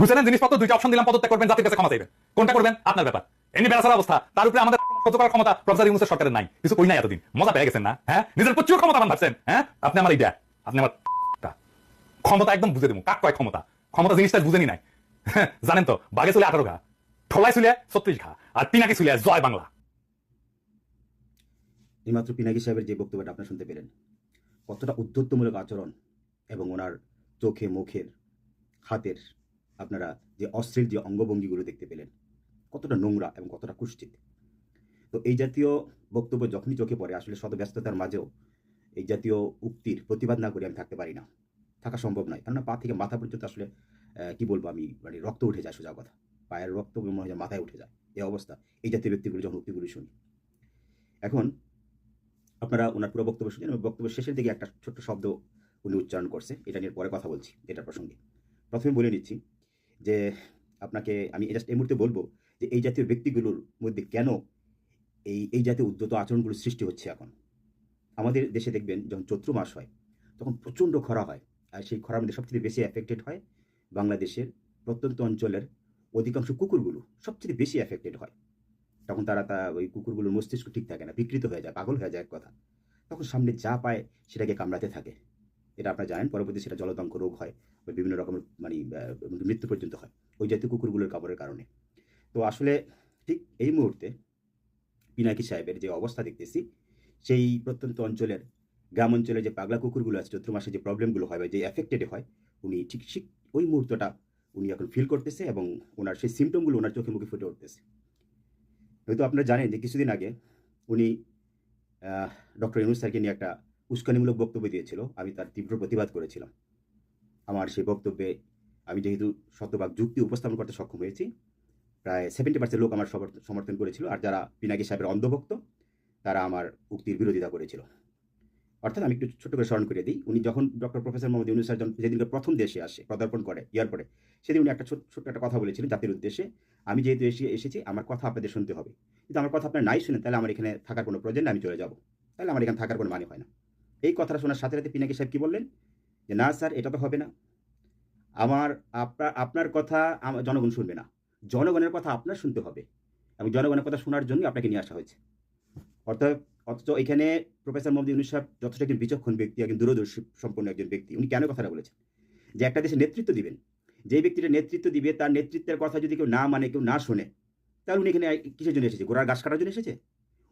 বুঝলেন জিনিসপত্র দুইটা অপশন দিলাম পদত্যাগ করবেন জাতির কাছে ক্ষমা চাইবেন। কোনটা করবেন? আপনার ব্যাপার। এমনি বেড়াচার অবস্থা। তার উপরে আমাদের সহ্য করার ক্ষমতা প্রফেসর ইউনুসের সরকারের নাই। কিছু কই নাই এতদিন। মজা পেয়ে গেছেন না? হ্যাঁ? নিজের প্রচুর ক্ষমতা মান ভাবছেন হ্যাঁ? আপনি আমার ইডা আপনি আমার ক্ষমতা একদম বুঝে দেবো। কাক কয় ক্ষমতা? ক্ষমতা জিনিসটা বুঝেনি নাই। হ্যাঁ, জানেন তো বাঘে চলে আঠারো ঘা ঠোলাই চুলে ছত্রিশ ঘা আর পিনাকি চুলে জয় বাংলা। এইমাত্র পিনাকি সাহেবের যে বক্তব্যটা আপনারা শুনতে পেলেন কতটা উদ্ধত্তমূলক আচরণ এবং ওনার চোখে মুখের হাতের আপনারা যে অশ্লীল যে অঙ্গভঙ্গিগুলো দেখতে পেলেন, কতটা নোংরা এবং কতটা কুষ্ঠিত তো এই জাতীয় বক্তব্য যখনই চোখে পড়ে, আসলে শত ব্যস্ততার মাঝেও এই জাতীয় উক্তির প্রতিবাদ না করে আমি থাকতে পারি না। থাকা সম্ভব নয়। কেননা পা থেকে মাথা পর্যন্ত আসলে কি বলব আমি মানে রক্ত উঠে যায় সোজা কথা। পায়ের রক্ত মনে হয় মাথায় উঠে যায়। এই অবস্থা। এই জাতীয় ব্যক্তিগুলো যখন উক্তিগুলি শুনি। এখন আপনারা ওনার পুরো বক্তব্য শুনছেন এবং বক্তব্য শেষের দিকে একটা ছোট্ট শব্দ উনি উচ্চারণ করছে। এটা নিয়ে পরে কথা বলছি এটা প্রসঙ্গে। প্রথমে বলে নিচ্ছি যে আপনাকে আমি জাস্ট এই মুহূর্তে বলব যে এই জাতীয় ব্যক্তিগুলোর মধ্যে কেন এই এই জাতীয় উদ্যত আচরণগুলো সৃষ্টি হচ্ছে এখন? আমাদের দেশে দেখবেন যখন চৈত্র মাস হয়, তখন প্রচণ্ড খরা হয় আর সেই খরার মধ্যে সবচেয়ে বেশি অ্যাফেক্টেড হয় বাংলাদেশের প্রত্যন্ত অঞ্চলের অধিকাংশ কুকুরগুলো সবচেয়ে বেশি অ্যাফেক্টেড হয়। তখন তারা তা, ওই কুকুরগুলোর মস্তিষ্ক ঠিক থাকে না, বিকৃত হয়ে যায়, পাগল হয়ে যায় এক কথা। তখন সামনে যা পায় সেটাকে কামড়াতে থাকে। এটা আপনারা জানেন পরবর্তী সেটা জলদঙ্ক রোগ হয় বা বিভিন্ন রকমের মানে মৃত্যু পর্যন্ত হয় ওই জাতীয় কুকুরগুলোর কামড়ের কারণে। তো আসলে ঠিক এই মুহূর্তে পিনাকি সাহেবের যে অবস্থা দেখতেছি, সেই প্রত্যন্ত অঞ্চলের গ্রাম অঞ্চলে যে পাগলা কুকুরগুলো আছে, চৈত্র মাসে যে প্রবলেমগুলো হয় বা যে অ্যাফেক্টেড হয়, উনি ঠিক ঠিক ওই মুহূর্তটা উনি এখন ফিল করতেছে এবং ওনার সেই সিমটমগুলো ওনার চোখে মুখে ফুটে উঠতেছে। হয়তো আপনারা জানেন যে কিছুদিন আগে উনি ডক্টর ইউনুস স্যারকে নিয়ে একটা উস্কানিমূলক বক্তব্য দিয়েছিল, আমি তার তীব্র প্রতিবাদ করেছিলাম। আমার সেই বক্তব্যে আমি যেহেতু শতভাগ যুক্তি উপস্থাপন করতে সক্ষম হয়েছি, প্রায় সেভেন্টি পার্সেন্ট লোক আমার সমর্থন করেছিল আর যারা পিনাকি সাহেবের অন্ধভক্ত, তারা আমার উক্তির বিরোধিতা করেছিল। অর্থাৎ আমি একটু ছোট করে স্মরণ করে দিই, উনি যখন doctor professor Mohammad Yunus sir যখন- যেদিনকে প্রথম দেশে আসে, পদার্পণ করে এয়ারপোর্টে সেদিন উনি একটা ছোট, ছোট্ট একটা কথা বলেছিলেন জাতির উদ্দেশ্যে, আমি যেহেতু এসে, এসেছি, আমার কথা আপনাদের শুনতে হবে। কিন্তু আমার কথা আপনার নাই শুনেন তাহলে আমার এখানে থাকার কোনো প্রয়োজন আমি চলে যাব। তাহলে আমার এখানে থাকার কোনো মানে হয় না। এই কথাটা শোনার সাথে সাথে পিনাকি সাহেব কি বললেন? যে, না স্যার, এটা তো হবে না। আমার, আপনার আপনার কথা জনগণ শুনবে না। জনগণের কথা আপনার শুনতে হবে। এবং জনগণের কথা শোনার জন্য আপনাকে নিয়ে আসা হয়েছে। অর্থাৎ, অথচ এখানে প্রফেসর মোহাম্মদ ইউনুস সাহেব যথেষ্ট একজন বিচক্ষণ ব্যক্তি, একজন দূরদর্শী সম্পন্ন একজন ব্যক্তি। উনি কেন কথাটা বলেছেন? যে, একটা দেশে নেতৃত্ব দিবেন। যে ব্যক্তিটা নেতৃত্ব দিবে, তার নেতৃত্বের কথা যদি কেউ না মানে কেউ না শোনে, তাহলে উনি এখানে কিসের জন্য এসেছে? গোড়ার গাছ কাটার জন্য এসেছে?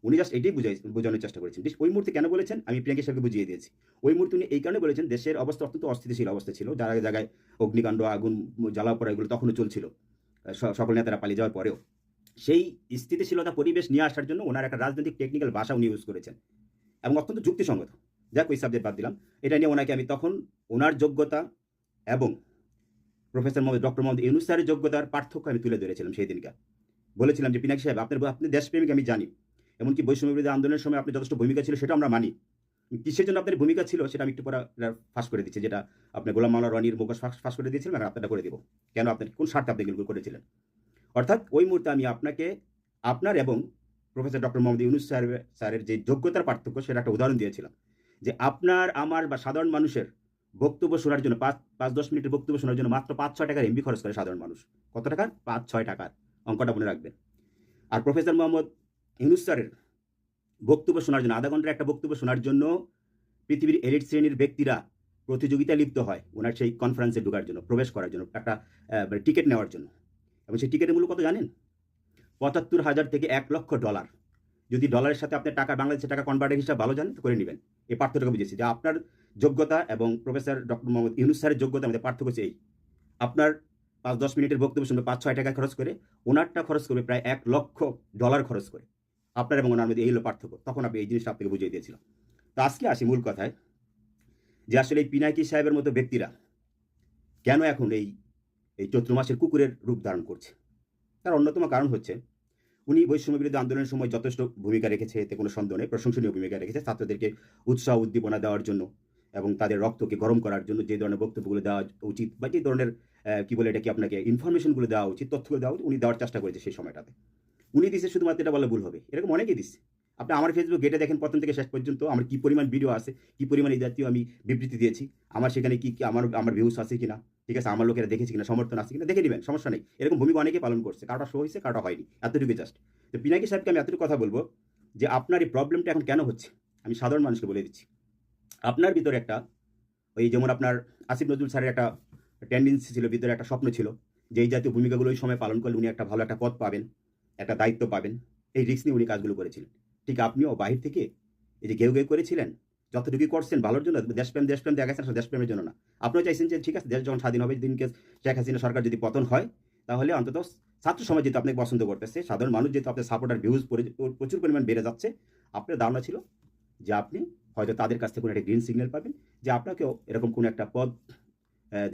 উনি জাস্ট এটাই বুঝাই বোঝানোর চেষ্টা করেছেন। ওই মুহূর্তে কেন বলেছেন? আমি প্রিয়াঙ্কা সাহেবকে বুঝিয়ে দিয়েছি। ওই মুহূর্তে উনি এই কারণে বলেছেন, দেশের অবস্থা অত্যন্ত অস্থিতিশীল অবস্থা ছিল। জায়গায় জায়গায় অগ্নিকাণ্ড, আগুন জ্বালা পড়া এগুলো তখনও চলছিল সকল নেতারা পালিয়ে যাওয়ার পরেও। সেই স্থিতিশীলতা পরিবেশ নিয়ে আসার জন্য ওনার একটা রাজনৈতিক টেকনিক্যাল ভাষা উনি ইউজ করেছেন এবং অত্যন্ত যুক্তিসঙ্গত। যাক, ওই সাবজেক্ট বাদ দিলাম। এটা নিয়ে ওনাকে আমি তখন ওনার যোগ্যতা এবং প্রফেসর মোহাম্মদ ডক্টর মোহাম্মদ ইউনুস স্যারের যোগ্যতার পার্থক্য আমি তুলে ধরেছিলাম সেই দিনকে বলেছিলাম যে, পিনাকি সাহেব, আপনার আপনি দেশপ্রেমিক, আমি জানি। এমনকি বৈষম্য বিরোধী আন্দোলনের সময় আপনার যথেষ্ট ভূমিকা ছিল, সেটা আমরা মানি। কিসের জন্য আপনার ভূমিকা ছিল, সেটা আমি একটু পরে ফাঁস করে দিচ্ছি, যেটা আপনি গোলাম মাওলা রনির মুখোশ ফাঁস ফাঁস করে দিয়েছিলেন, আমি আপনারটা করে দেবো। কেন আপনার কোন স্বার্থে আপনি এগুলো করেছিলেন? অর্থাৎ ওই মুহূর্তে আমি আপনাকে, আপনার এবং professor doctor Mohammad Yunus sir স্যারের যে যোগ্যতার পার্থক্য, সেটা একটা উদাহরণ দিয়েছিলাম। যে আপনার, আমার বা সাধারণ মানুষের বক্তব্য শোনার জন্য পাঁচ পাঁচ দশ মিনিটের বক্তব্য শোনার জন্য মাত্র পাঁচ, ছয় টাকার এমবি খরচ করে সাধারণ মানুষ। কত টাকার? পাঁচ, ছয় টাকার। অঙ্কটা মনে রাখবেন। আর প্রফেসর মোহাম্মদ ইউনুস স্যারের বক্তব্য শোনার জন্য, আধা ঘণ্টার একটা বক্তব্য শোনার জন্য পৃথিবীর এলিট শ্রেণির ব্যক্তিরা প্রতিযোগিতায় লিপ্ত হয় ওনার সেই কনফারেন্সে ঢোকার জন্য, প্রবেশ করার জন্য, একটা টিকিট নেওয়ার জন্য। এবং সেই টিকিটের মূল্য কত জানেন? পঁচাত্তর হাজার থেকে এক লক্ষ ডলার যদি ডলারের সাথে আপনার টাকা, বাংলাদেশের টাকা কনভার্টের হিসাব ভালো জানেন করে নেবেন। এই পার্থক্য বুঝেছি। যে আপনার যোগ্যতা এবং প্রফেসর ডক্টর মোহাম্মদ ইউনুস স্যারের যোগ্যতা আমাদের পার্থক্য হচ্ছে এই। আপনার পাঁচ, দশ মিনিটের বক্তব্য শুনবে পাঁচ, ছয় টাকা খরচ করে, ওনারটা খরচ করবে প্রায় এক লক্ষ ডলার খরচ করে। আপনার এবং ওনার মধ্যে এই হলো পার্থক্য। তখন আপনি এই জিনিসটা আপনাকে বুঝিয়ে দিয়েছিলাম। তো আজকে আসি মূল কথায়, যে আসলে এই পিনাকি সাহেবের মতো ব্যক্তিরা কেন এখন এই এই চৈত্র মাসের কুকুরের রূপ ধারণ করছে? তার অন্যতম কারণ হচ্ছে, উনি বৈষম্য বিরোধী আন্দোলনের সময় যথেষ্ট ভূমিকা রেখেছে, এতে কোনো সন্দেহ নেই, প্রশংসনীয় ভূমিকা রেখেছে ছাত্রদেরকে উৎসাহ, উদ্দীপনা দেওয়ার জন্য এবং তাদের রক্তকে গরম করার জন্য যে ধরনের বক্তব্যগুলো দেওয়া উচিত বা যে ধরনের কী বলে এটা কি আপনাকে ইনফরমেশনগুলো দেওয়া উচিত, তথ্যগুলো দেওয়া উচিত, উনি দেওয়ার চেষ্টা করেছে সেই সময়টাতে। উনি দিচ্ছে শুধুমাত্র এটা বলে ভুল হবে। এরকম অনেকেই দিচ্ছে আপনি আমার ফেসবুক গেটে দেখেন প্রথম থেকে শেষ পর্যন্ত আমার কী পরিমাণ ভিডিও আছে, কী পরিমাণ এই জাতীয় আমি বিবৃতি দিয়েছি, আমার সেখানে কি কি আমার আমার ভিউস আছে কিনা, ঠিক আছে, আমার লোকেরা দেখেছি কিনা, সমর্থন আছে কিনা, দেখে নেবেন, সমস্যা নেই। এরকম ভূমিকা অনেকে পালন করছে, কারোটা শো হয়েছে, কারোটা হয়নি এতটুকু জাস্ট তো পিনাকি সাহেবকে আমি এতটুকু কথা বলব যে আপনার এই প্রবলেমটা এখন কেন হচ্ছে? আমি সাধারণ মানুষকে বলে দিচ্ছি। আপনার ভিতরে একটা ওই যেমন আপনার আসিফ নজরুল স্যারের একটা টেন্ডেন্সি ছিল, ভিতরে একটা স্বপ্ন ছিল যে এই জাতীয় ভূমিকাগুলো ওই সময় পালন করলে উনি একটা ভালো একটা পথ পাবেন। একটা দায়িত্ব পাবেন। এই রিস্ক নিয়ে উনি কাজগুলো করেছিলেন। ঠিক আপনিও বাহির থেকে এই যে ঘেউ ঘেউ করেছিলেন যতটুকু করছেন ভালোর জন্য, দেশপ্রেম দেশপ্রেম দেখা গেছে দেশপ্রেমের জন্য না। আপনিও চাইছেন যে, ঠিক আছে, দেশ যখন স্বাধীন হবে, দিনকে শেখ হাসিনা সরকার যদি পতন হয়, তাহলে অন্তত ছাত্র সমাজ যেহেতু আপনাকে পছন্দ করতেছে, সাধারণ মানুষ যেহেতু আপনার সাপোর্টার ভিউজ প্রচুর পরিমাণ বেড়ে যাচ্ছে, আপনার ধারণা ছিল যে আপনি হয়তো তাদের কাছ থেকে কোনো একটা গ্রিন সিগন্যাল পাবেন, যে আপনাকেও এরকম কোনো একটা পদ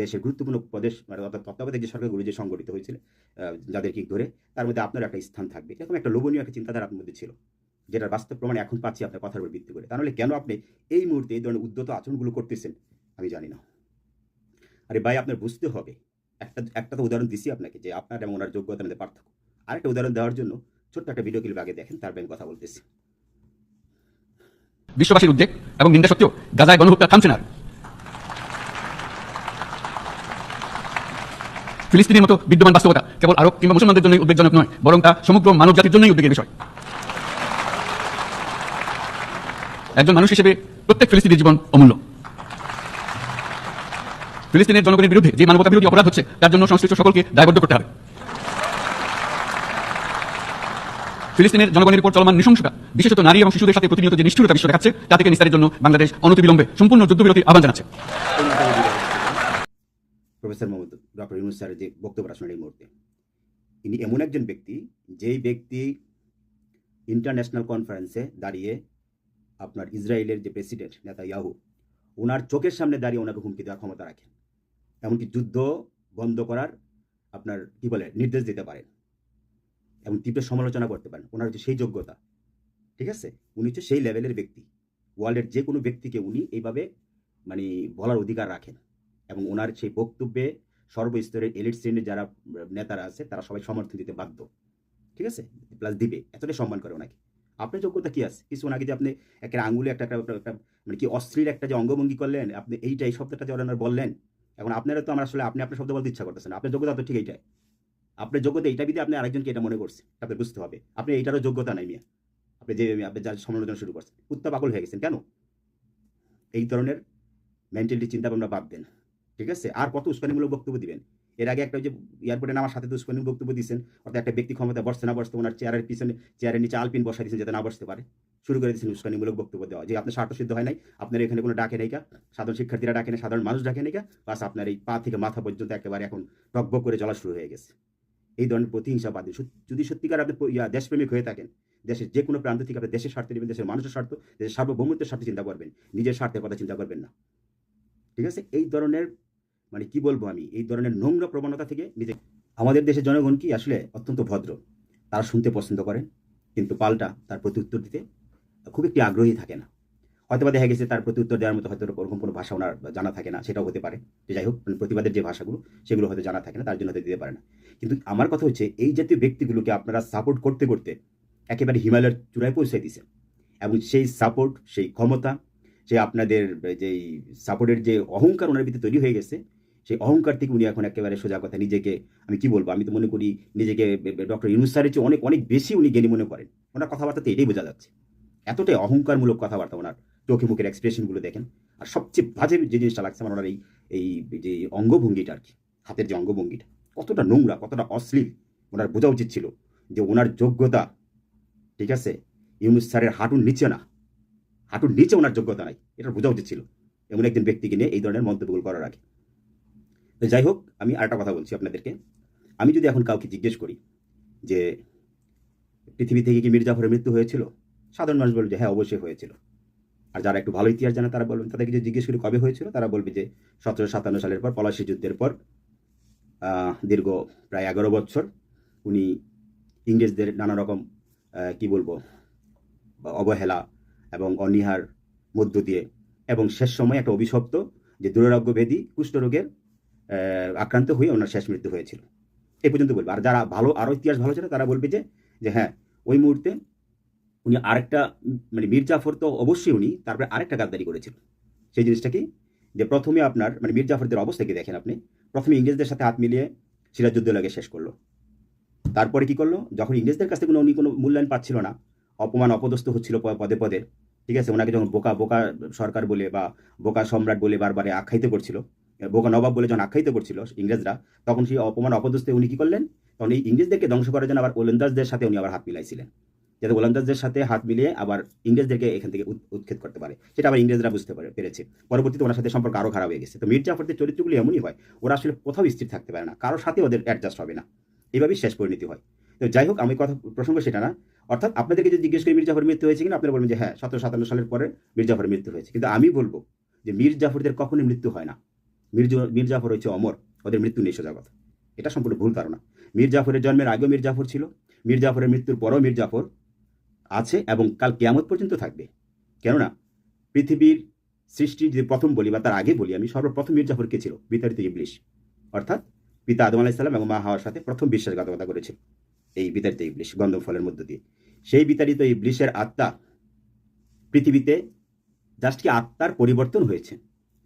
দেশের গুরুত্বপূর্ণ প্রদেশ মানে অর্থাৎ তত্ত্বাবধায়ক যে সরকারগুলো যে সংগঠিত হয়েছিল আহ, যাদেরকে ধরে তার মধ্যে আপনার একটা স্থান থাকবে। এরকম একটা লোভনীয় একটা চিন্তাধারা আপনার মধ্যে ছিল যেটার বাস্তব প্রমাণ এখন পাচ্ছি আপনার কথার উপর ভিত্তি করে। তাহলে কেন আপনি এই মুহূর্তে এই ধরনের উদ্যত আচরণগুলো করতেছেন আমি জানি না। আরে ভাই আপনার বুঝতে হবে একটা একটা তো উদাহরণ দিছি আপনাকে যে আপনার এবং ওনার যোগ্যতার মধ্যে পার্থক্য। আরেকটা উদাহরণ দেওয়ার জন্য ছোট্ট একটা ভিডিও ক্লিপ আগে দেখেন আমি কথা বলতেছি। বিশ্ববাসীর উদ্বেগ এবং নিন্দা সত্ত্বেও গাজায় গণহত্যা থামছে না ফিলিস্তিনের মতো বিদ্যমান বাস্তবতা কেবল আরব কিংবা মুসলমানদের জন্যই উদ্বেগজনক নয়, বরং তা সমগ্র মানব জাতির জন্যই উদ্বেগের বিষয়। একজন মানুষ হিসেবে প্রত্যেক ফিলিস্তিনের জীবন অমূল্য। ফিলিস্তিনের জনগণের বিরুদ্ধে যে মানবতা বিরোধী অপরাধ হচ্ছে, তার জন্য সংশ্লিষ্ট সকলকে দায়বদ্ধ করতে হবে। ফিলিস্তিনের জনগণের উপর চলমান নৃশংসতা, বিশেষত নারী এবং শিশুদের সাথে প্রতিনিয়ত যে নিষ্ঠুরতা বিশ্ব দেখাচ্ছে, তা থেকে নিস্তারের জন্য বাংলাদেশ অনতিবিলম্বে সম্পূর্ণ যুদ্ধবিরতির আহ্বান জানাচ্ছে। প্রফেসর মোহাম্মদ ডক্টর ইউনুস স্যারের যে বক্তব্য শুনেন এই মুহূর্তে, ইনি এমন একজন ব্যক্তি, যেই ব্যক্তি ইন্টারন্যাশনাল কনফারেন্সে দাঁড়িয়ে আপনার ইসরায়েলের যে প্রেসিডেন্ট নেতা ইয়াহু ওনার চোখের সামনে দাঁড়িয়ে ওনাকে হুমকি দেওয়ার ক্ষমতা রাখেন। এমনকি যুদ্ধ বন্ধ করার আপনার কি বলে, নির্দেশ দিতে পারেন। এবং তীব্র সমালোচনা করতে পারেন। ওনার হচ্ছে সেই যোগ্যতা। ঠিক আছে? উনি হচ্ছে সেই লেভেলের ব্যক্তি। ওয়ার্ল্ডের যে কোনো ব্যক্তিকে উনি এইভাবে মানে বলার অধিকার রাখেন। এবং ওনার সেই বক্তব্যে সর্বস্তরের এলিট শ্রেণির যারা নেতারা আছে, তারা সবাই সমর্থন দিতে বাধ্য। ঠিক আছে? প্লাস দিবে। এতটাই সম্মান করে ওনাকে আপনার যোগ্যতা কি আছে? কিছুক্ষণ আগে যে আপনি একটা আঙুলে একটা একটা মানে কি অশ্লীল একটা যে অঙ্গভঙ্গি করলেন, আপনি এইটা এই শব্দটা যে ওনার বললেন, এখন আপনারা তো আমার আসলে, আপনি আপনার শব্দ বলতে ইচ্ছা করতেছেন আপনার যোগ্যতা তো ঠিক এইটাই। আপনার যোগ্যতা এইটা বিধি আপনি আরেকজনকে এটা মনে করছেন আপনার বুঝতে হবে। আপনি এইটারও যোগ্যতা নাই মিয়া। আপনি যে, আপনি যার সমালোচনা শুরু করছেন। উত্তা পাগল হয়ে গেছেন। কেন? এই ধরনের মেন্টালিটি চিন্তা ভাবনা বাদ দেন। ঠিক আছে? আর কত উস্কানিমূলক বক্তব্য দিবেন? এর আগে একটা যে এয়ারপোর্টে নামার সাথে তো উস্কানিমূলক বক্তব্য দিচ্ছেন অর্থাৎ একটা ব্যক্তি ক্ষমতা বসতে না বসতে ওনার চেয়ারের পিছনে চেয়ারের নিচে আলপিন বসা দিয়েছেন যাতে না বসতে পারে। শুরু করে দিয়েছেন উস্কানিমূলক বক্তব্য দেওয়া। যে আপনার স্বার্থ সিদ্ধ হয় নাই, আপনার এখানে কোনো ডাকে নেই কা সাধারণ শিক্ষার্থীরা ডাকে নেই, সাধারণ মানুষ ডাকে নেই কা বাস আপনার এই পা থেকে মাথা পর্যন্ত একেবারে এখন টকবক করে চলা শুরু হয়ে গেছে। এই ধরনের প্রতিহিংসা বাদে সত- যদি সত্যিকার আপনি দেশপ্রেমিক হয়ে থাকেন, দেশের যে কোনো প্রান্ত থেকে আপনি দেশের স্বার্থে নেবেন, দেশের মানুষের স্বার্থ, দেশের সার্বভৌমত্বের স্বার্থে চিন্তা করবেন, নিজের স্বার্থের কথা চিন্তা করবেন না। ঠিক আছে? এই ধরনের মানে কি বলব আমি? এই ধরনের নোংরা প্রবণতা থেকে নিজে আমাদের দেশের জনগণ কি আসলে অত্যন্ত ভদ্র? তারা শুনতে পছন্দ করেন, কিন্তু পাল্টা তার প্রতি উত্তর দিতে খুব একটি আগ্রহী থাকে না। হয়তো বা দেখা গেছে তার প্রতি উত্তর দেওয়ার মতো হয়তো ওরকম কোনো ভাষা ওনার জানা থাকে না, সেটাও হতে পারে। যে যাই হোক মানে প্রতিবাদের যে ভাষাগুলো, সেগুলো হয়তো জানা থাকে না, তার জন্য হয়তো দিতে পারে না। কিন্তু আমার কথা হচ্ছে, এই জাতীয় ব্যক্তিগুলোকে আপনারা সাপোর্ট করতে করতে একেবারে হিমালয়ের চূড়ায় পৌঁছে দিয়েছেন। এবং সেই সাপোর্ট সেই ক্ষমতা, সেই আপনাদের, যেই সাপোর্টের যে অহংকার ওনার ভিতরে তৈরি হয়ে গেছে সেই অহংকার থেকে উনি এখন একেবারে সোজা কথা নিজেকে, আমি কি বলব, আমি তো মনে করি নিজেকে ডক্টর ইউনুস স্যারের চেয়ে অনেক অনেক বেশি উনি জ্ঞানী মনে করেন। ওনার কথাবার্তাতে এটাই বোঝা যাচ্ছে। এতটাই অহংকারমূলক কথাবার্তা ওনার, চোখে মুখের এক্সপ্রেশনগুলো দেখেন। আর সবচেয়ে বাজে যে জিনিসটা লাগছে আমার ওনার এই এই, যে অঙ্গভঙ্গিটা আর কি, হাতের যে অঙ্গভঙ্গিটা, কতটা নোংরা, কতটা অশ্লীল। ওনার বোঝা উচিত ছিল যে ওনার যোগ্যতা, ঠিক আছে, ইউনুস স্যারের হাঁটুর নিচে না। হাঁটুর নিচে ওনার যোগ্যতা নাই এটা বোঝা উচিত ছিল। এমন একজন ব্যক্তিকে নিয়ে এই ধরনের মন্তব্যগুলো করার আগে। তো যাই হোক, আমি আরেকটা কথা বলছি আপনাদেরকে। আমি যদি এখন কাউকে জিজ্ঞেস করি যে, পৃথিবী থেকে কি মির্জাফরের মৃত্যু হয়েছিল? সাধারণ মানুষ বলবে যে হ্যাঁ অবশ্যই হয়েছিল। আর যারা একটু ভালো ইতিহাস জানে, তারা বলবেন তাদেরকে যদি জিজ্ঞেস করি কবে হয়েছিল, তারা বলবে যে, সতেরোশো সাতান্ন সালের পর, পলাশী যুদ্ধের পর দীর্ঘ প্রায় এগারো বছর উনি ইংরেজদের নানা রকম কি বলব, অবহেলা এবং অনীহার মধ্য দিয়ে, এবং শেষ সময় একটা অভিশপ্ত যে দুরারোগ্য ব্যাধি কুষ্ঠরোগের আক্রান্ত হয়ে ওনার শেষ মৃত্যু হয়েছিল। এই পর্যন্ত বলবে। আর যারা ভালো, আরও ইতিহাস ভালো ছিল, তারা বলবে যে যে হ্যাঁ ওই মুহূর্তে উনি আরেকটা মানে মীর জাফর তো অবশ্যই উনি, তারপরে আরেকটা গাদ্দারি করেছিল। সেই জিনিসটা কি? যে প্রথমে আপনার মানে মীর জাফরদের অবস্থা কি দেখেন আপনি? প্রথমে ইংরেজদের সাথে হাত মিলিয়ে সিরাজউদ্দৌলাকে শেষ করল। তারপরে কি করল? যখন ইংরেজদের কাছ থেকে উনি কোনো মূল্যায়ন পাচ্ছিল না, অপমান অপদস্থ হচ্ছিল পদে পদে, ঠিক আছে? ওনাকে যখন বোকা বোকা সরকার বলে বা বোকা সম্রাট বলে বারবারে আখ্যায়িত করছিল বোকা নবাব বলে যখন আখ্যায়িত করছিল ইংরেজরা, তখন সেই অপমান অপদস্থে উনি কি করলেন? তখন এই ইংরেজদেরকে ধ্বংস করার জন্য আবার ওলন্দাজদের সাথে উনি আবার হাত মিলাইছিলেন। যাতে ওলন্দাজদের সাথে হাত মিলিয়ে আবার ইংরেজদেরকে এখান থেকে উৎ- উৎখাত করতে পারে। সেটা আবার ইংরেজরা বুঝতে পারে, পেরেছে। পরবর্তীতে ওনার সাথে সম্পর্ক আরও খারাপ হয়ে গেছে। তো মীর জাফরদের চরিত্রগুলি এমনই হয়, ওরা আসলে কোথাও স্থির থাকতে পারে না। কারোর সাথে ওদের অ্যাডজাস্ট হবে না। এইভাবেই শেষ পরিণতি হয়। তো যাই হোক, আমি কথা, প্রসঙ্গ সেটা না। অর্থাৎ আপনাদেরকে যদি জিজ্ঞেস করি, মীর জাফর মৃত্যু হয়েছে কিনা? আপনারা বলবেন যে হ্যাঁ সতেরো সাতান্ন সালের পরে মীর জাফরের মৃত্যু হয়েছে। কিন্তু আমি বলব যে, মীর জাফরদের কখনোই মৃত্যু হয় না। মীর জ- মীর জাফর হচ্ছে অমর, ওদের মৃত্যু নেই সোজা এটা সম্পূর্ণ ভুল ধারণা। মীর জাফরের জন্মের আগেও মীর জাফর ছিল। মীর জাফরের মৃত্যুর পরও মীর জাফর আছে এবং কাল কেয়ামত পর্যন্ত থাকবে। কেননা, পৃথিবীর সৃষ্টি যদি প্রথম বলি বা তার আগে বলি, আমি সর্বপ্রথম মীর জাফর কে ছিল? বিতাড়িত ইবলিশ অর্থাৎ পিতা আদম আলাইসাল্লাম এবং মা হাওয়ার সাথে প্রথম বিশ্বাসঘাতকতা করেছিল এই বিতাড়িত ইবলিশ গন্ধম ফলের মধ্য দিয়ে। সেই বিতাড়িত ইবলিশের আত্মা পৃথিবীতে জাস্ট কি আত্মার পরিবর্তন হয়েছে।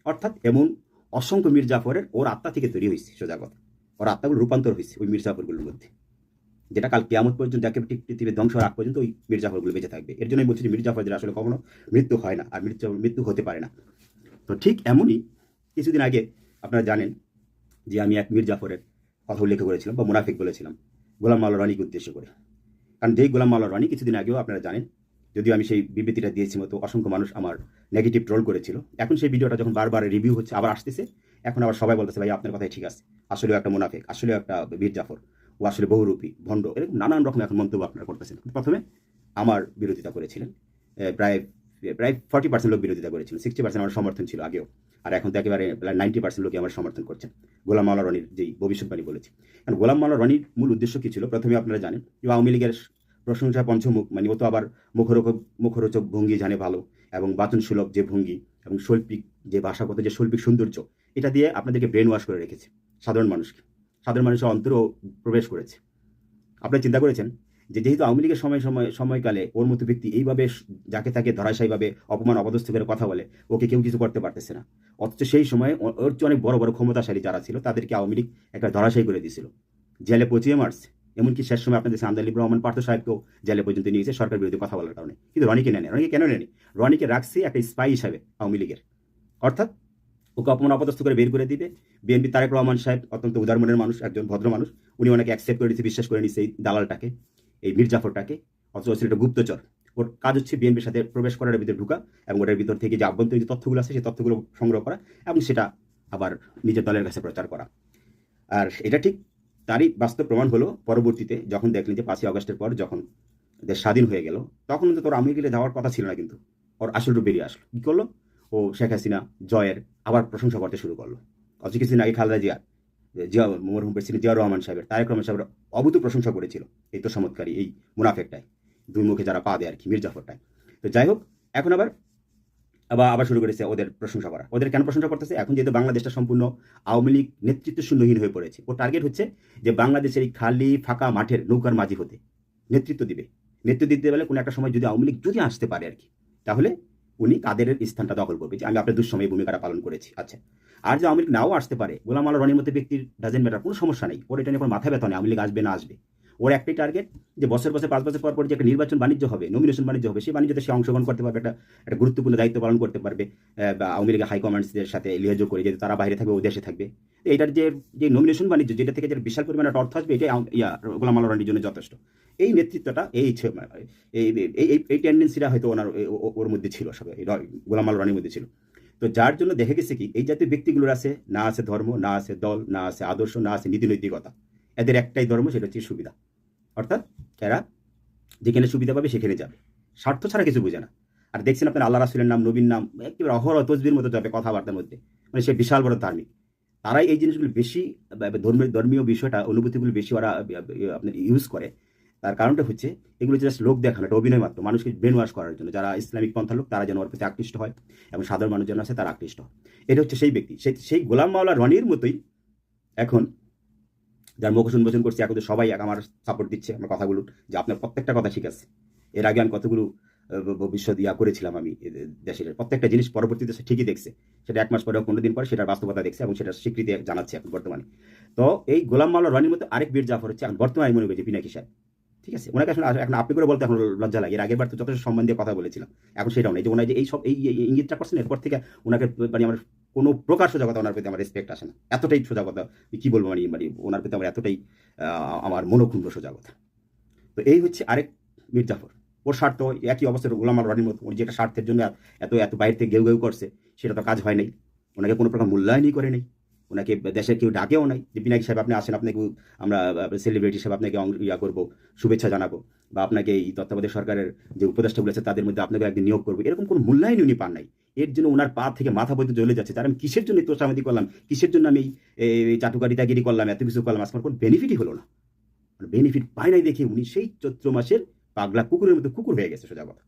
অর্থাৎ এমন অসংখ্য মীর জাফরের ওর আত্মা থেকে তৈরি হয়েছে, সোজা কথা। ওর আত্মাগুলো রূপান্তর হয়েছে ওই মীর জাফরগুলোর মধ্যে। যেটা কাল কেয়ামত পর্যন্ত একেবারে ঠিক পৃথিবীর ধ্বংস আগ পর্যন্ত ওই মীর জাফরগুলো বেঁচে থাকবে। এর জন্যই বলছি যে মীর জাফরদের আসলে কখনো মৃত্যু হয় না, আর মৃত্যু মৃত্যু হতে পারে না। তো ঠিক এমনই কিছুদিন আগে আপনারা জানেন যে আমি এক মীর জাফরের কথা উল্লেখ করেছিলাম বা মুনাফিক বলেছিলাম, গোলাম মাল্লা রানীকে উদ্দেশ্য করে। কারণ যেই গোলাম মাল্লা রানী কিছুদিন আগেও আপনারা জানেন যদিও আমি সেই বিবৃতিটা দিয়েছি, মতো অসংখ্য মানুষ আমার নেগেটিভ ট্রোল করেছিল। এখন সেই ভিডিওটা যখন বারবার রিভিউ হচ্ছে, আবার আসতেছে, এখন আবার সবাই বলতেছে, ভাই, আপনার কথাই ঠিক আছে। আসলেও একটা মুনাফিক, আসলেও একটা বীর জাফর, ও আসলে বহুরূপী, ভণ্ড। এরকম নানান রকম এখন মন্তব্য আপনারা করতেছেন। প্রথমে আমার বিরোধিতা করেছিলেন। প্রায় প্রায় ফর্টি পার্সেন্ট লোক বিরোধিতা করেছিলেন সিক্সটি পার্সেন্ট আমার সমর্থন ছিল আগেও। আর এখন তো একেবারে নাইনটি পার্সেন্ট লোকই আমার সমর্থন করছেন, গোলাম মাওলা রনির যেই ভবিষ্যৎবাণী বলেছি। কারণ গোলাম মাওলা রনির মূল উদ্দেশ্য কী ছিল? প্রথমে আপনারা জানেন যে আওয়ামী লীগের প্রশংসা পঞ্চমুখ মানে ও তো আবার মুখরোচক মুখরোচক ভঙ্গি জানে ভালো এবং বাচনসুলভ যে ভঙ্গি এবং শৈল্পিক যে ভাষাগত, যে শৈল্পিক সৌন্দর্য, এটা দিয়ে আপনাদেরকে ব্রেন ওয়াশ করে রেখেছে সাধারণ মানুষকে। সাধারণ মানুষের অন্তরও প্রবেশ করেছে। আপনি চিন্তা করেছেন যে যেহেতু আওয়ামী লীগের সময় সময়, সময়কালে ওর মতো ব্যক্তি এইভাবে যাকে তাকে ধরাশায়ীভাবে অপমান, অপদস্থ করে কথা বলে, ওকে কেউ কিছু করতে পারতেছে না। অথচ সেই সময় ওর অনেক বড় বড় ক্ষমতাশালী যারা ছিল, তাদেরকে আওয়ামী লীগ একটা ধরাশায়ী করে দিয়েছিল। জেলে পচিয়ে মারছে। এমনকি শেষ সময় আপনাদের সান্দালিব রহমান পার্থ সাহেবকেও জেলে পর্যন্ত নিয়েছে সরকার বিরোধী কথা বলার কারণে। কিন্তু রনিকে নেনে রনিকে কেন নেনি রনিকে রাখছে একটা স্পাই হিসাবে আওয়ামী লীগের। অর্থাৎ ওকে অপমান অপদস্থ করে বের করে দিবে। বিএনপি তারেক রহমান সাহেব অত্যন্ত উদার মনের মানুষ, একজন ভদ্র মানুষ। উনি অনেকে অ্যাকসেপ্ট করে নিচ্ছে বিশ্বাস করে নিচ্ছে এই দালালটাকে, এই মির্জাফরটাকে। অথচ ছিল একটা গুপ্তচর। ওর কাজ হচ্ছে বিএনপির সাথে প্রবেশ করার ভিতরে ঢুকা এবং ওটার ভিতর থেকে যে আভ্যন্তরীণ যে তথ্যগুলো আছে, সেই তথ্যগুলো সংগ্রহ করা এবং সেটা আবার নিজের দলের কাছে প্রচার করা। আর এটা ঠিক তারই বাস্তব প্রমাণ হলো পরবর্তীতে যখন দেখলেন যে পাঁচই আগস্টের পর যখন দেশ স্বাধীন হয়ে গেল, তখন তো তোর আমেরিকা যাওয়ার কথা ছিল না কিন্তু। ওর আসল রূপ বেরিয়ে আসলো। কি করল? ও শেখ হাসিনা জয়ের আবার প্রশংসা করতে শুরু করল। অথচ কিছুদিন আগে খালেদা জিয়া জিয়া মরহুম প্রেসিডেন্ট জিয়া রহমান সাহেবের, তারেক রহমান সাহেবের অভূত প্রশংসা করেছিল। এই তো চমৎকারী, এই মুনাফেকটায় দুই মুখে যারা পা দেয় আর কি মির্জাফরটায় তো যাই হোক, এখন আবার আবার আবার শুরু করেছে ওদের প্রশংসা করা। ওদের কেন প্রশংসা করতেছে? এখন যেহেতু বাংলাদেশটা সম্পূর্ণ আওয়ামী লীগ নেতৃত্ব শূন্যহীন হয়ে পড়েছে ও টার্গেট হচ্ছে যে বাংলাদেশের এই খালি ফাঁকা মাঠের নৌকার মাঝি হতে, নেতৃত্ব দিবে। নেতৃত্ব দিতে গেলে কোনো একটা সময় যদি আওয়ামী লীগ যদি আসতে পারে আর কি, তাহলে উনি কাদের স্থানটা দখল করবে? যে আমি আপনার দুঃসময়ে ভূমিকাটা পালন করেছি। আচ্ছা আর যে আওয়ামী লীগ নাও আসতে পারে, গোলাম আল্লাহ রনির মধ্যে ব্যক্তির ডাজেন্ট ম্যাটার কোনো সমস্যা নেই। ওর এটা নিয়ে কোনো মাথা ব্যথা নেই, আওয়ামী লীগ আসবে না, আসবে। ওর একটাই টার্গেট যে বছর বছর, পাঁচ বছর পর পর যে একটা নির্বাচন বাণিজ্য হবে নমিনেশন বাণিজ্য হবে সেই বাণিজ্যতে সে অংশগ্রহণ করতে পারবে, একটা একটা গুরুত্বপূর্ণ দায়িত্ব পালন করতে পারবে বা আওয়ামী লীগের হাইকমান্ডসদের সাথে লিহাজও করে যেহেতু তারা বাইরে থাকবে, ও দেশে থাকবে। এটার যে যে নমিনেশন বাণিজ্য, যেটা থেকে যে বিশাল পরিমাণে অর্থ আসবে, এটাই ইয়া, গোলাম রনির জন্য যথেষ্ট। এই নেতৃত্বটা, এই এই, এই- এই টেন্ডেন্সিটা হয়তো ওনার ওর মধ্যে ছিল সব, এই গোলাম আল্লাহ রনির মধ্যে ছিল। তো যার জন্য দেখে গেছে কি, এই জাতীয় ব্যক্তিগুলোর আছে, না আছে ধর্ম, না আছে দল, না আছে আদর্শ, না আছে নীতি নৈতিকতা এদের একটাই ধর্ম সেটা হচ্ছে সুবিধা। অর্থাৎ এরা যেখানে সুবিধা পাবে সেখানে যাবে। স্বার্থ ছাড়া কিছু বোঝে না। আর দেখছেন আপনার আল্লাহ রাসুলের নাম নবীর নাম একেবারে অহর তসবির মতো যাবে কথাবার্তার মধ্যে। মানে সে বিশাল বড় ধার্মিক। তারাই এই জিনিসগুলো বেশি আহ, ধর্মের ধর্মীয় বিষয়টা অনুভূতিগুলো বেশি ওরা আপনার ইউজ করে। তার কারণটা হচ্ছে এগুলো জাস্ট লোক দেখানো একটা অভিনয় মাত্র। মানুষকে ব্রেন ওয়াশ করার জন্য। যারা ইসলামিক পন্থার লোক তারা যেন ওর প্রতি আকৃষ্ট হয় এবং সাধারণ মানুষ যেন আছে তারা আকৃষ্ট হয়। এটা হচ্ছে সেই ব্যক্তি। সেই সেই গোলাম মাওলা রনির মতোই এখন যার মুখ উন্মোচন করছে, এখন সবাই আমার সাপোর্ট দিচ্ছে, আমার কথাগুলো যে আপনার প্রত্যেকটা কথা ঠিক আছে। এর আগে আমি কতগুলো ভবিষ্যৎ ইয়া করেছিলাম আমি দেশের। প্রত্যেকটা জিনিস পরবর্তীতে সে ঠিকই দেখছে। সেটা এক মাস পরে পনেরো দিন পরে সেটার বাস্তবতা দেখছে এবং সেটা স্বীকৃতি জানাচ্ছে এখন বর্তমানে। তো এই গোলাম মাল্লা রনির মতো আরেক বীর জাফর হচ্ছে এখন বর্তমানে মনে করি যে পিনাকি সাহেব। ঠিক আছে? ওনাকে আসলে এখন আপনি করে বলতে এখন লজ্জা লাগে। এর আগের বার তো যথেষ্ট সম্মান দিয়ে কথা বলেছিলাম। এখন সেটাও নেই। যে ওনার যে এই সব এই ইঙ্গিতটা করছেন, এরপর থেকে ওনাকে মানে আমার কোনো প্রকার সোজাগতা ওনার প্রতি আমার রেসপেক্ট আসে না। এতটাই সোজাগতা, কি বলব মানে মানে ওনার প্রতি আমার এতটাই আমার মনোক্ষুণ্ণ সোজাগতা। তো এই হচ্ছে আরেক মীর জাফর ওর স্বার্থ, একই অবস্থায় গোলাম আর রানির মতো। ওর যেটা স্বার্থের জন্য এত এত বাইরে থেকে গেউ গেউ করছে, সেটা তো কাজ হয় নাই। ওনাকে কোনো প্রকার মূল্যায়নই করে নেই। ওনাকে দেশের কেউ ডাকেও নাই। যে বিনায়ক সাহেব আপনি আসেন, আপনাকে আমরা সেলিব্রিটি হিসেবে আপনাকে ইয়া করব, শুভেচ্ছা জানাব বা আপনাকে এই তত্ত্বাবধায়ক সরকারের যে উপদেষ্টাগুলো আছে, তাদের মধ্যে আপনাকে একদিন নিয়োগ করব। এরকম কোনো মূল্যায়ন উনি পান নাই। এর জন্য ওনার পা থেকে মাথা পর্যন্ত জ্বলে যাচ্ছে। তার আমি কিসের জন্য তোষামতি করলাম? কিসের জন্য আমি এই চাটুকারিতাগিরি করলাম, এত কিছু করলাম? আজকে আমার কোনো বেনিফিটই হলো না। বেনিফিট পায় নাই দেখে উনি সেই চৈত্র মাসের পাগলা কুকুরের মতো কুকুর হয়ে গেছে সোজা কথা।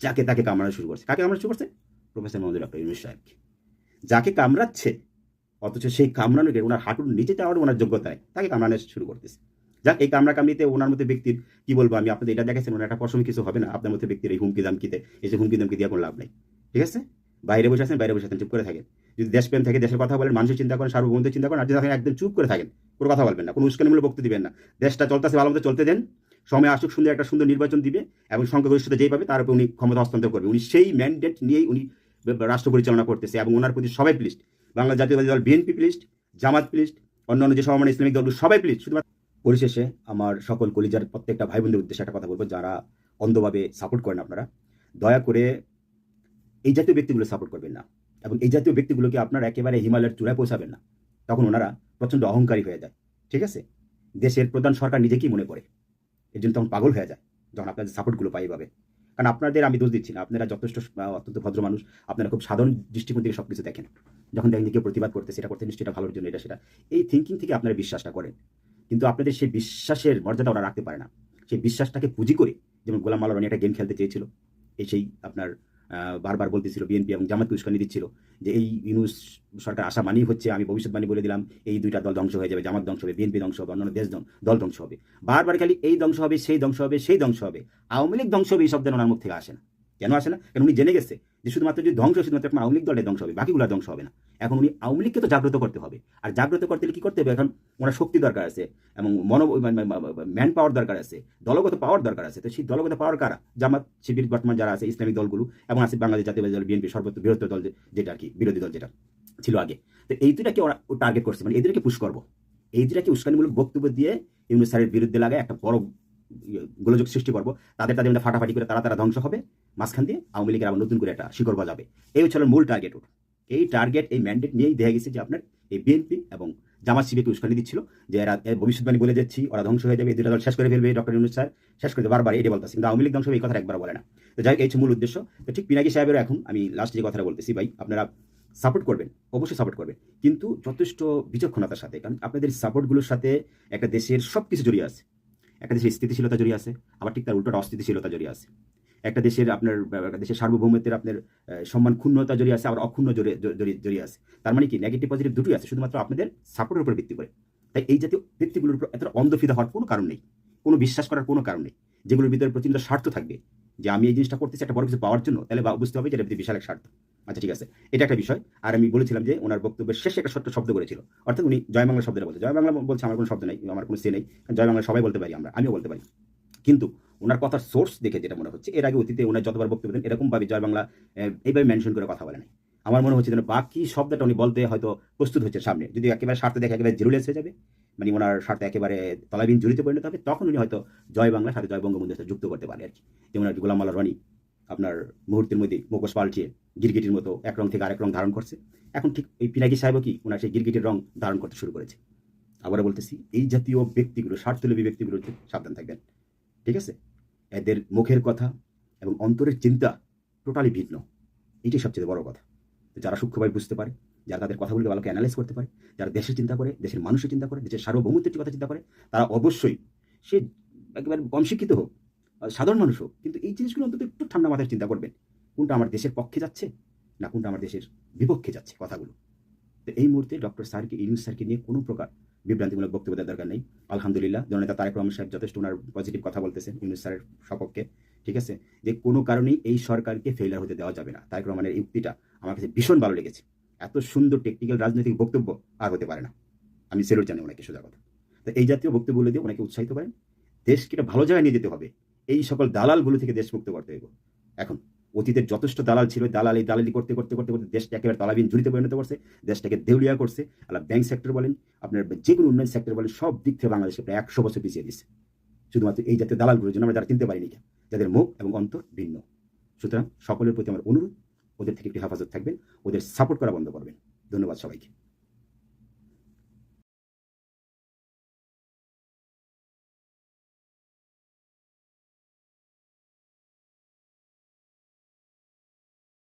যাকে তাকে কামড়ানো শুরু করছে। কাকে কামড়ানো শুরু করছে? প্রফেসর মোহাম্মদ ডক্টর ইউনুস সাহেবকে। যাকে কামড়াচ্ছে অথচ সেই কামড়ানোকে ওনার হাঁটুর নিচে যাওয়ার ওনার যোগ্যতা নেই তাকে কামড়ানো শুরু করতেছে। যাক, এই কামড়া কামড়িতে ওনার মধ্যে ব্যক্তির, কি বলব আমি আপনাদের এটা দেখেছেন, ওনার একটা পশমে কিছু হবে না, আপনার মধ্যে ব্যক্তির এই হুমকি দামকিতে এসে হুমকি দামকি দিয়ে কোনো লাভ নেই। ঠিক আছে? বাইরে বসে আছেন, বাইরে বসে আছেন, চুপ করে থাকেন। যদি দেশপ্রেম থাকে দেশের কথা বলেন, মানুষের চিন্তা করেন, সার্বভৌমত্বের চিন্তা করেন, আর যদি একদম চুপ করে থাকেন, কোনো কথা বলবেন না, কোনো উস্কানিমূলক বক্তব্য দিবেন না। দেশটা চলতেছে ভালো মতো চলতে দেন, সময় আসুক, সুন্দর একটা সুন্দর নির্বাচন দিবে, এবং সংখ্যাগরিষ্ঠতা যেই পাবে, তার উপর উনি ক্ষমতা হস্তান্তর করবে। উনি সেই ম্যান্ডেট নিয়েই উনি রাষ্ট্র পরিচালনা করতেছে, এবং ওনার প্রতি সবাই প্লিস্ট বাংলা জাতীয়বাদী দল বিএনপি প্লিস্ট, জামাত প্লিস্ট, অন্যান্য যে সমামান ইসলামিক দলগুলো সবাই প্লিস্ট। শুধুমাত্র পরিশেষে আমার সকল কলিজার প্রত্যেকটা ভাই বোনদের উদ্দেশ্যে একটা কথা বলব, যারা অন্ধভাবে সাপোর্ট করেন আপনারা। দয়া করে এই জাতীয় ব্যক্তিগুলো সাপোর্ট করবেন না এবং এই জাতীয় ব্যক্তিগুলোকে আপনারা একেবারে হিমালয়ের চূড়ায় পৌঁছাবেন না। তখন ওনারা প্রচণ্ড অহংকারী হয়ে যায়। ঠিক আছে? দেশের প্রধান সরকার নিজেকেই মনে করে। এর জন্য তখন পাগল হয়ে যায় যখন আপনাদের সাপোর্টগুলো পাই পাবে কারণ আপনাদের আমি দোষ দিচ্ছি না। আপনারা যথেষ্ট অত্যন্ত ভদ্র মানুষ। আপনারা খুব সাধারণ দৃষ্টিকোণ থেকে সব কিছু দেখেন। যখন দেখেন কেউ প্রতিবাদ করতে, সেটা করতে নিশ্চয়ই এটা ভালোর জন্য এটা সেটা। এই থিঙ্কিং থেকে আপনারা বিশ্বাসটা করেন। কিন্তু আপনাদের সেই বিশ্বাসের মর্যাদা ওরা রাখতে পারে না। সেই বিশ্বাসটাকে পুঁজি করে, যেমন গোলাম রনি একটা গেম খেলতে চেয়েছিল এই সেই আপনার বারবার বলতেছিল বিএনপি এবং জামাতকে উস্কানি দিচ্ছিল যে এই ইউনুস সরকার আশা মানেই হচ্ছে, আমি ভবিষ্যৎবাণী বলে দিলাম, এই দুইটা দল ধ্বংস হয়ে যাবে, জামাত ধ্বংস হবে, বিএনপি ধ্বংস হবে, অন্যান্য দেশ দল ধ্বংস হবে। বারবার খালি এই ধ্বংস হবে, সেই ধ্বংস হবে, সেই ধ্বংস হবে। আওয়ামী লীগ ধ্বংস হবে এই শব্দ ওনার মুখ থেকে আসে না। কেন আসে না? কেন উনি জেনে গেছে যে শুধুমাত্র যদি ধ্বংস শুধুমাত্র আওয়ামী লীগ দলের ধ্বংস হবে, বাকিগুলো ধ্বংস হবে না। এখন উনি আওয়ামী লীগকে তো জাগ্রত করতে হবে। আর জাগ্রত করতে হলে কি করতে হবে? এখন ওনার শক্তি দরকার আছে এবং মন ম্যান পাওয়ার দরকার আছে। দলগত পাওয়ার দরকার আছে। তো সেই দলগত পাওয়ার কারা? জামাত শিবির বর্তমান যারা আছে ইসলামিক দলগুলো এবং আছে বাংলাদেশ জাতীয়বাদী দল বিএনপি সর্বোচ্চ বৃহত্তর দল যেটা আর কি বিরোধী দল যেটা ছিল আগে। তো এই দুটাকে ওরা টার্গেট করছে। মানে এদেরকে পুশ করব। এই দুটাকে উস্কানিমূলক বক্তব্য দিয়ে ইউনুস স্যারের বিরুদ্ধে লাগায় একটা বড় ইয়ে, গোলযোগ সৃষ্টি করব। তাদের তাদের ফাটাফাটি করে তারা তারা ধ্বংস হবে। মাঝখান দিয়ে আওয়ামী লীগের আবার নতুন করে একটা শিকড় বাজাবে এই হচ্ছে মূল টার্গেট ওর এই টার্গেট এই ম্যান্ডেট নিয়েই দেখা গেছে যে আপনার এই বিএনপি এবং জামাত শিবিরকে উস্কানি দিচ্ছিল যে এরা ভবিষ্যৎবাণী বলে যাচ্ছি, ওরা ধ্বংস হয়ে যাবে, এই দুটা দল শেষ করে ফেলবে, ডক্টর ইউনুস স্যার শেষ করে বারবার এটাই বলতেছে। কিন্তু আওয়ামী লীগ ধ্বংস এই কথা একবার বলে না। তো যাই এই মূল উদ্দেশ্য। তো ঠিক পিনাকি সাহেবেরও এখন আমি লাস্ট যে কথাটা বলতেছি, ভাই, আপনারা সাপোর্ট করবেন, অবশ্যই সাপোর্ট করবেন। কিন্তু যথেষ্ট বিচক্ষণতার সাথে, কারণ আপনাদের সাপোর্টগুলোর সাথে একটা দেশের সব কিছু জড়িয়ে আছে। একটা দেশের স্থিতিশীলতা জড়িয়ে আছে, আবার ঠিক তার উল্টোটা অস্থিতিশীলতা জড়িয়ে আছে। একটা দেশের আপনার দেশের সার্বভৌমত্বের আপনার সম্মান ক্ষুণ্ণতা জড়িয়ে আছে, আবার অক্ষুণ্ণ জড়িয়ে জড়িয়ে আছে। তার মানে কি? নেগেটিভ পজিটিভ দুটোই আছে, শুধুমাত্র আপনাদের সাপোর্টের উপর ভিত্তি করে। তাই এই জাতীয় ব্যক্তিগুলোর উপর এতটা অন্ধফিদা হওয়ার কোনো কারণ নেই। কোনো বিশ্বাস করার কোনো কারণ নেই। যেগুলোর ভিতরে প্রচণ্ড স্বার্থ থাকবে। যে আমি এই জিনিসটা করতেছি, একটা বড় কিছু পাওয়ার জন্য, তাহলে বা- বুঝতে হবে যে এটা বিশাল এক স্বার্থ। আচ্ছা ঠিক আছে। এটা একটা বিষয়। আর আমি বলেছিলাম যে ওনার বক্তব্যের শেষে একটা ছোট্ট শব্দ করেছিল। অর্থাৎ উনি জয় বাংলা শব্দটা বলছে জয় বাংলা বলছে আমার কোনো শব্দ নেই, আমার কোনো সে নেই। জয় বাংলা সবাই বলতে পারি আমরা, আমিও বলতে পারি। কিন্তু ওনার কথার সোর্স দেখে যেটা মনে হচ্ছে, এর আগে অতীতে ওনার যতবার বক্তব্য দেন এরকম ভাবে জয় বাংলা এইভাবে মেনশন করে কথা বলে নাই। আমার মনে হচ্ছে যেন বাকি শব্দটা উনি বলতে হয়তো প্রস্তুত হচ্ছে সামনে। যদি একেবারে স্বার্থে দেখে একেবারে জিরোলেস হয়ে যাবে মানে ওনার স্বার্থে একেবারে তলাবিন জড়িত পরিণত হবে, তখন উনি হয়তো জয় বাংলা সাথে জয় বঙ্গবন্ধুর সাথে যুক্ত করতে পারে আর কি। যেমন আর গোলাম মাল্লা রনি, আপনার মুহূর্তের মধ্যে মুখোশ পাল্টিয়ে গিরগিটির মতো এক রং থেকে আরেক রং ধারণ করছে। এখন ঠিক এই পিনাকি সাহেবও কি ওনার সেই গিরগিটির রং ধারণ করতে শুরু করেছে। আবারও বলতেছি, এই জাতীয় ব্যক্তিগুলো, স্বার্থলোভী ব্যক্তিগুলো সাবধান থাকবেন। ঠিক আছে? এদের মুখের কথা এবং অন্তরের চিন্তা টোটালি ভিন্ন। এটাই সবচেয়ে বড় কথা। যারা সূক্ষ্মভাবে বুঝতে পারে, যারা তাদের কথাগুলোকে ভালোকে অ্যানালাইজ করতে পারে, যারা দেশের চিন্তা করে, দেশের মানুষের চিন্তা করে, দেশের সার্বভৌমত্বের কথা চিন্তা করে, তারা অবশ্যই সে একেবারে কম শিক্ষিত হোক সাধারণ মানুষ হোক, কিন্তু এই জিনিসগুলো অন্তত একটু ঠান্ডা মাথায় চিন্তা করবেন, কোনটা আমার দেশের পক্ষে যাচ্ছে না কোনটা আমার দেশের বিপক্ষে যাচ্ছে কথাগুলো। তো এই মুহূর্তে ডক্টর স্যারকে ইউনুস স্যারকে নিয়ে কোনো প্রকার বিভ্রান্তিমূলক বক্তব্য দেওয়ার দরকার নেই। আলহামদুলিল্লাহ, জননেতা তারেক রহমান সাহেব যথেষ্ট ওনার পজিটিভ কথা বলতেছেন ইউনুস স্যারের সপক্ষে, ঠিক আছে? যে কোনো কারণেই এই সরকারকে ফেইলার হতে দেওয়া যাবে না। তারেক রহমানের উক্তিটা আমার কাছে ভীষণ ভালো লেগেছে। এত সুন্দর টেকনিক্যাল রাজনৈতিক বক্তব্য আর হতে পারে না। আমি সেলুট জানি ওনাকে সোজা কথা। তো এই জাতীয় বক্তব্যগুলো দিয়ে ওনাকে উৎসাহিত করেন। দেশকে ভালো জায়গায় নিয়ে যেতে হবে। এই সকল দালালগুলো থেকে দেশ মুক্ত করতে হবে এখন অতীতের যথেষ্ট দালাল ছিল, দালাল এই দালালি করতে করতে করতে করতে দেশটা একেবারে তালাবিন ঝুড়িতে পরিণত করছে, দেশটাকে দেউলিয়া করছে। আলা ব্যাংক সেক্টর বলেন, আপনার যে কোনো উন্নয়ন সেক্টর বলেন, সব দিক থেকে বাংলাদেশে প্রায় একশো বছর পিছিয়ে দিচ্ছে। শুধুমাত্র এই জাতীয় দালালগুলোর জন্য আমরা যারা চিনতে পারিনি, যাদের মুখ এবং অন্তর ভিন্ন। সুতরাং সকলের প্রতি আমার অনুরোধ, ওদের থেকে একটু হেফাজত থাকবেন, ওদের সাপোর্ট করা বন্ধ করবেন। ধন্যবাদ সবাইকে।